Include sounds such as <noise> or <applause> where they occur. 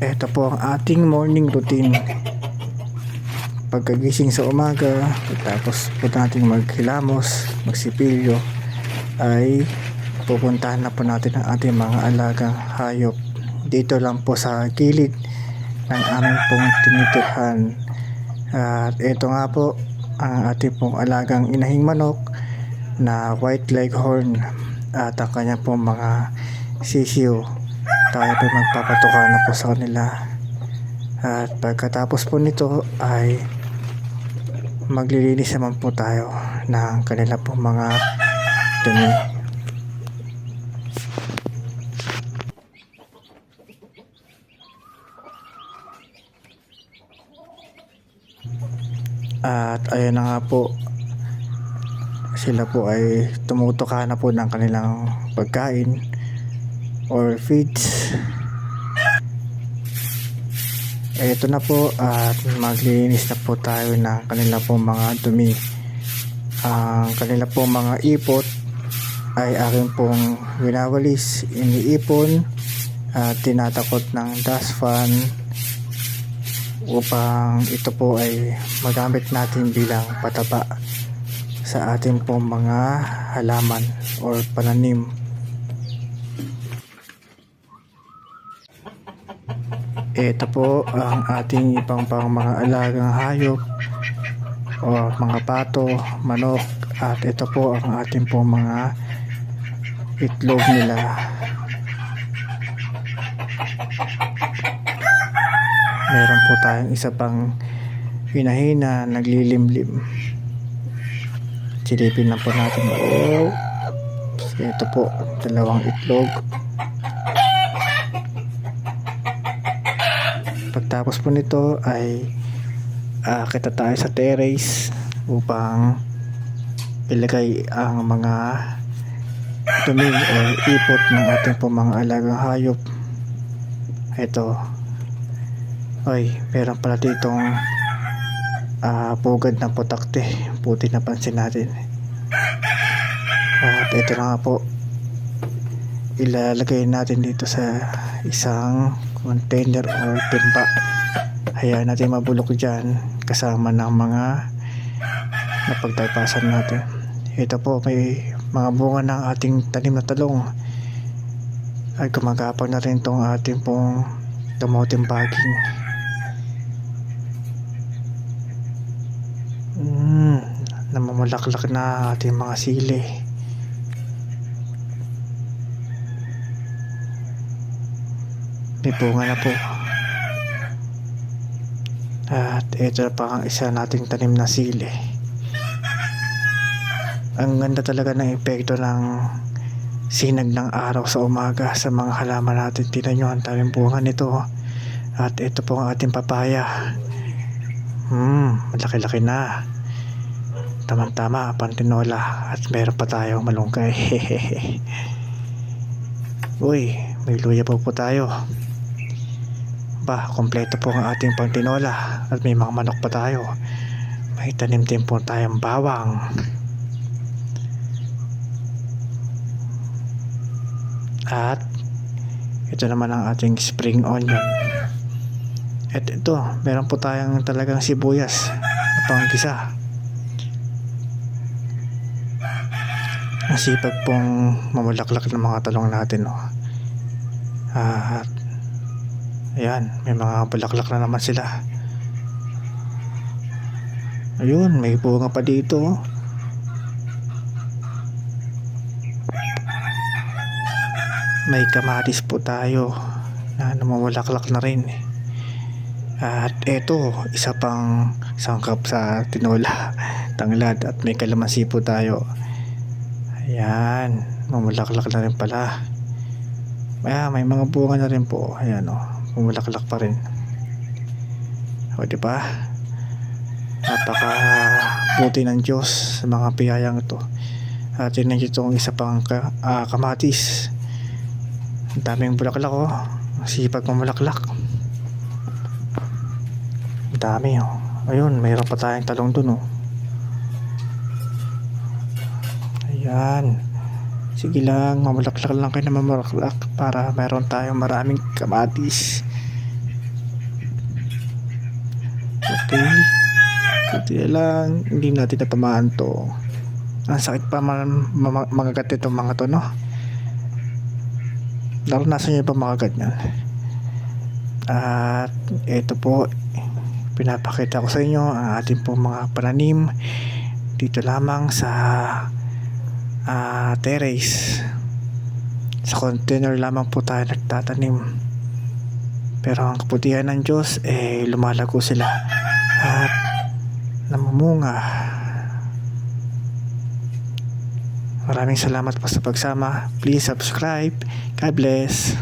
Ito po ang ating morning routine. Pagkagising sa umaga, tapos po natin maghilamos, magsipilyo, ay pupuntahan na po natin ang ating mga alagang hayop. Dito lang po sa gilid ng aming pong tinitirhan. At ito nga po ang ating pong alagang inahing manok na white leghorn at ang kanya pong mga sisiyo tayo po magpapatuka na po sa kanila. At pagkatapos po nito ay maglilinis naman po tayo ng kanila po mga dumi. At ayun na nga po sila po ay tumutuka na po ng kanilang pagkain or feeds. Eto na po at maglilinis na po tayo ng kanila po mga dumi. Ang kanila po mga ipot ay aking pong winawalis iniipon at tinatakot ng dust fan upang ito po ay magamit natin bilang pataba sa ating pong mga halaman or pananim Ito po ang ating ibang pang mga alagang hayop o mga pato, manok at ito po ang ating po mga itlog nila. Meron po tayong isa pang hinahina naglilimlim. Silipin na po natin. Oh. Ito po, dalawang itlog. Pagtapos po nito ay uh, kita tayo sa terrace upang ilagay ang mga dumi o ipot ng ating po mga alagang hayop. Ito. Ay, meron pala ditong uh, pugad na putakte. Puti na pansin natin. At ito na nga po. Ilalagay natin dito sa isang container or timba hayaan natin mabulok dyan kasama ng mga napagtaypasan natin ito po may mga bunga ng ating tanim na talong ay gumagapang na rin tong ating pong kamoting baging namamulaklak na ating mga sili. May bunga na po. At ito pa ang isa nating tanim na sili. Ang ganda talaga ng epekto ng sinag ng araw sa umaga sa mga halaman natin. Tinan nyo ang daming bunga nito. At ito po ang ating papaya. Hmm malaki-laki na tamang tama pantinola at meron pa tayong malunggay <laughs> uy may luya po po tayo ba, kompleto po ang ating pangtinola at may mga manok pa tayo. May tanim din po tayong bawang. At ito naman ang ating spring onion. At ito, meron po tayong talagang sibuyas na panggisa. Ang sipag pong mamulaklak ng mga talong natin. Oh. At Ayan, may mga bulaklak na naman sila. Ayun, may bunga pa dito. May kamatis po tayo na namamulaklak na rin. At eto, isa pang sangkap sa tinola, tanglad at may kalamansi po tayo. Ayan, mamulaklak na rin pala. Ayan, may mga bunga na rin po. Ayan o. Oh bumulaklak pa rin. O di ba? Napaka buti ng Diyos sa mga piyayang ito. At yun nyo itong isa pang ka, uh, kamatis. Ang daming bulaklak oh. Sipag mamulaklak ang dami oh. Ayun mayroon pa tayong talong dun oh ayan Sige lang, mamulaklak lang kayo na mamulaklak para meron tayong maraming kamatis. Okay. Kunti lang, hindi natin natamaan to. Ang sakit pa man ma- magagat itong mga to, no? Naranasan niyo ba mga ganyan? At ito po, pinapakita ko sa inyo ang ating pong mga pananim dito lamang sa ah, terrace. Sa container lamang po tayo nagtatanim. Pero ang kaputihan ng Diyos, eh, lumalago sila. At namumunga. Maraming salamat po sa pagsama. Please subscribe. God bless.